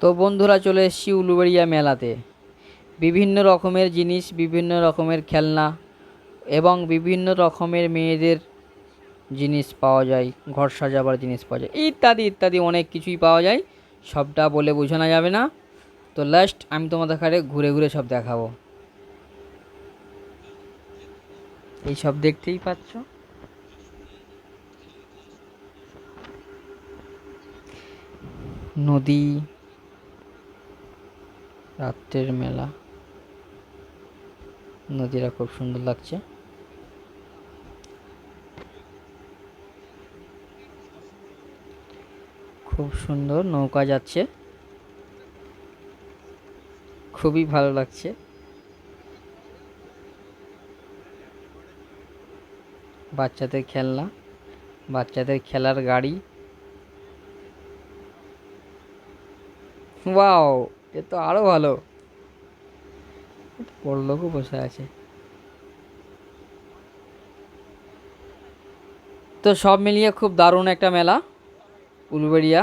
তো বন্ধুরা চলে এসেছি উলুবেড়িয়া মেলাতে। বিভিন্ন রকমের জিনিস, বিভিন্ন রকমের খেলনা এবং বিভিন্ন রকমের মেয়েদের জিনিস পাওয়া যায়, ঘর সাজাবার জিনিস পাওয়া যায়, ইত্যাদি ইত্যাদি অনেক কিছুই পাওয়া যায়। সবটা বলে বোঝানো যাবে না। তো লাস্ট আমি তোমাদের কাছে ঘুরে ঘুরে সব দেখাবো। এই সব দেখতেই পাচ্ছ। নদী রাত্রের মেলা। নদীরা খুব সুন্দর লাগছে। খুব সুন্দর নৌকা যাচ্ছে। খুবই ভালো লাগছে। বাচ্চাদের খেলনা, বাচ্চাদের খেলার গাড়ি। ওয়াও! এ তো আরও ভালো। বড় লোকও বসে আছে। তো সব মিলিয়ে খুব দারুণ একটা মেলা, উলুবেড়িয়া।